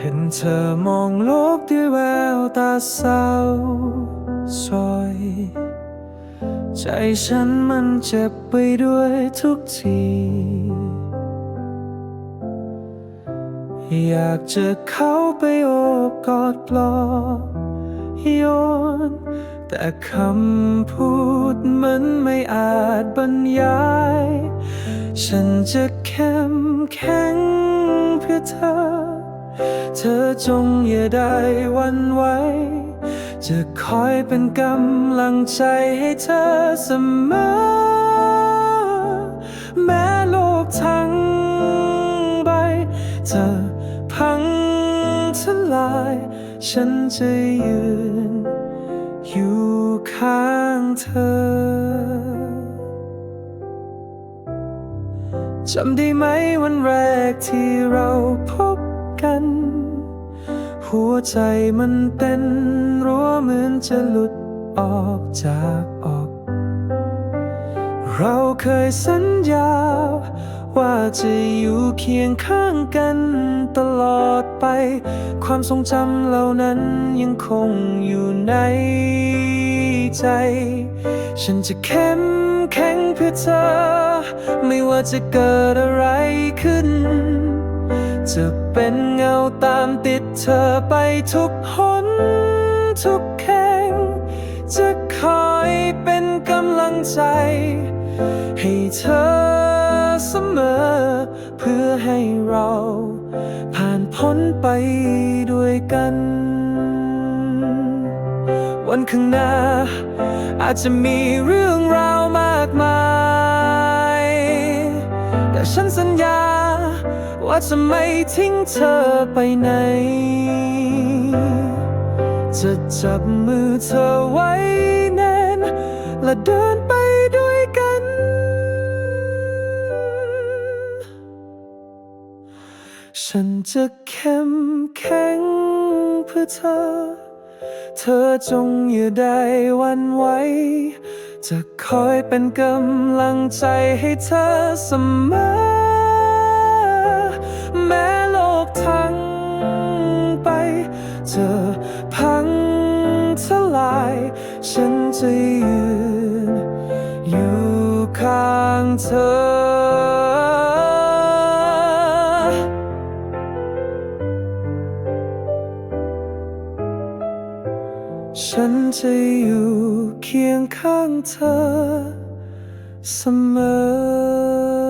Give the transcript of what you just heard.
เห็นเธอมองโลกด้วยแววตาเศร้าซอย ใจฉันมันเจ็บไปด้วยทุกที อยากจะเข้าไปโอบกอดปลอบโยน แต่คำพูดมันไม่อาจบรรยาย ฉันจะเข้มแข็ง เธอจงอย่าได้วันไหว จะคอยเป็นกำลังใจให้เธอเสมอ แม้โลกทั้งใบจะพังทลาย ฉันจะยืน อยู่ข้างเธอจำได้ไหมวันแรกที่เราพบกัน หัวใจมันเต้นรัวเหมือนจะหลุดออกจากอก เราเคยสัญญา ว่าจะอยู่เคียงข้างกันตลอดไป ความทรงจำเหล่านั้นยังคงอยู่ในใจ ฉันจะเข้มแข็งเพื่อเธอ ไม่ว่าจะเกิดอะไรขึ้นจะ เป็นเงาตามติดเธอไปทุกหนทุกแห่งจะคอยเป็นกำลังใจ ให้เธอเสมอ เพื่อให้เรา ผ่านพ้นไปด้วยกัน วันข้างหน้า อาจจะมีเรื่องราวมากมาย แต่ฉันสัญญา ว่าจะไม่ทิ้งเธอไปไหน จะจับมือเธอไว้แน่น และเดินไปด้วยกัน ฉันจะเข้มแข็งเพื่อเธอ เธอจงอย่าได้วันไหวจะคอยเป็นกำลังใจให้เธอเสมอ แม้โลกทั้งไปจะพังทลาย ฉันจะยืน อยู่ข้างเธอฉันจะอยู่เคียงข้างเธอเสมอ